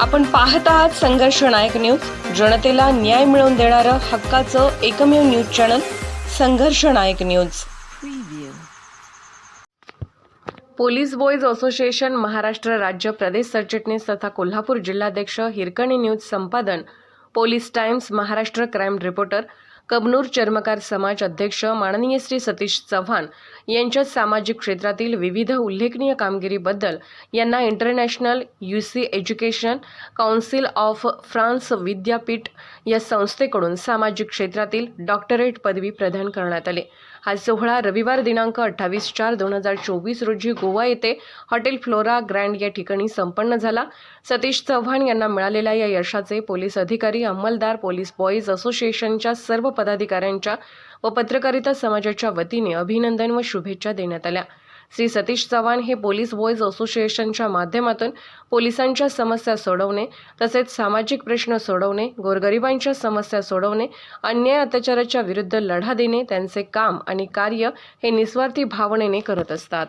आपण पाहत आहात संघर्ष नायक न्यूज. जनतेला न्याय मिळवून देणारं हक्काचं एकमेव news channel Sangharsh Nayak news. Police boys association Maharashtra राज्य प्रदेश सरचिटणीस तथा कोल्हापूर जिल्हाध्यक्ष हिरकणी न्यूज संपादन police times Maharashtra crime reporter Kabnur चर्मकार समाज अध्यक्ष माननीय श्री सतीश चव्हाण यांच्या सामाजिक क्षेत्रातील विविध उल्लेखनीय कामगिरीबद्दल यांना international U C education council of France विद्यापीठ या संस्थेकडून सामाजिक क्षेत्रातील डॉक्टरेट पदवी प्रदान करण्यात आली. हा सोहळा रविवार दिनांक अठ्ठावीस चार दोन हजार चोवीस रोजी गोवा येथे हॉटेल फ्लोरा ग्रँड या ठिकाणी संपन्न झाला. सतीश चव्हाण यांना मिळालेल्या या यशाचे पोलीस अधिकारी अंमलदार पोलीस बॉईज असोसिएशनच्या सर्व पदाधिकाऱ्यांच्या व पत्रकारिता समाजाच्या वतीने अभिनंदन व शुभेच्छा देण्यात आल्या. श्री सतीश चव्हाण हे पोलीस बॉईज असोसिएशनच्या माध्यमातून पोलिसांच्या समस्या सोडवणे तसेच सामाजिक प्रश्न सोडवणे गोरगरिबांच्या समस्या सोडवणे अन्याय अत्याचाराच्या विरुद्ध लढा देणे त्यांचे काम आणि कार्य हे निस्वार्थी भावनेने करत असतात.